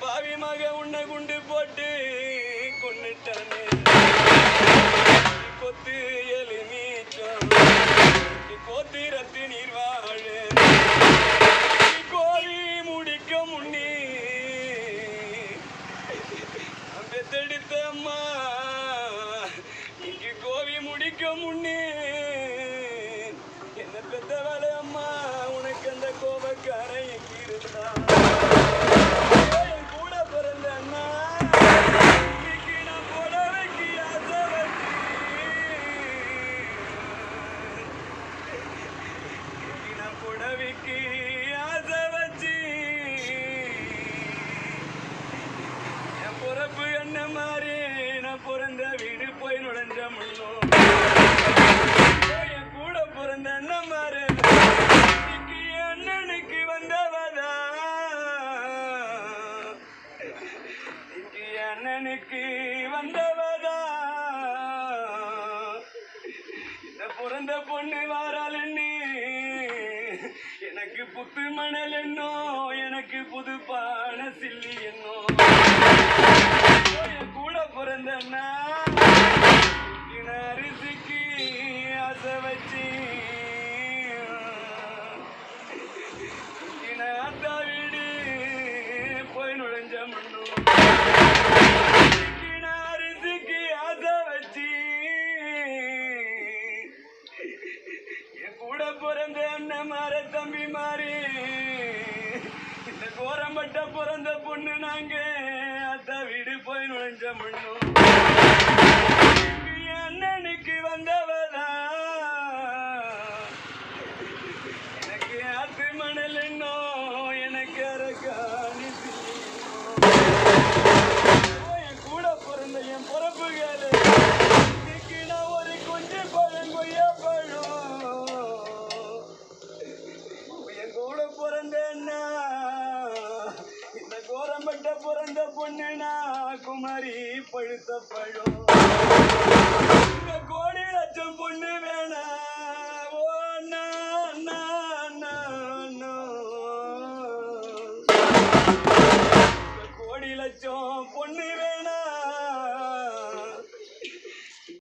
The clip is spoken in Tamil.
பாவி மக உன்னை குண்டு போட்டு கொண்டுட்டானே அம்மா இங்கு கோவி முடிக்க முன்னே. என்ன பெத்த வேலை அம்மா உனக்கு அந்த கோபக்காரன் எங்கிருந்தான்? இன்னைக்கு அண்ணனுக்கு வந்தவதா? இந்த பிறந்த பொண்ணு வாராளன்னு எனக்கு புத்து மணல் என்னோ எனக்கு புது பான சில்லி என்னோ. என் கூட பிறந்தன்னா அரிசிக்கு ஆசை வச்சு இன அத்தா வீடு போய் நுழைஞ்ச மண்ணும் பிறந்த அண்ணன் மாற தம்பி மாறி. இந்த கோரம்பட்ட பிறந்த பொண்ணு நாங்க. அத்தா வீடு போய் நுழைஞ்ச மண்ணும் அண்ணனுக்கு வந்தவதா எனக்கு ஆத்து மணல் என்னோ எனக்கு அரக்காணி என் கூட பிறந்த என் பிறப்புகளே. பொண்ணுனா குமரி பழுத்த பழம் கோடி லட்சம் பொண்ணு வேணா. கோடி லட்சம் பொண்ணு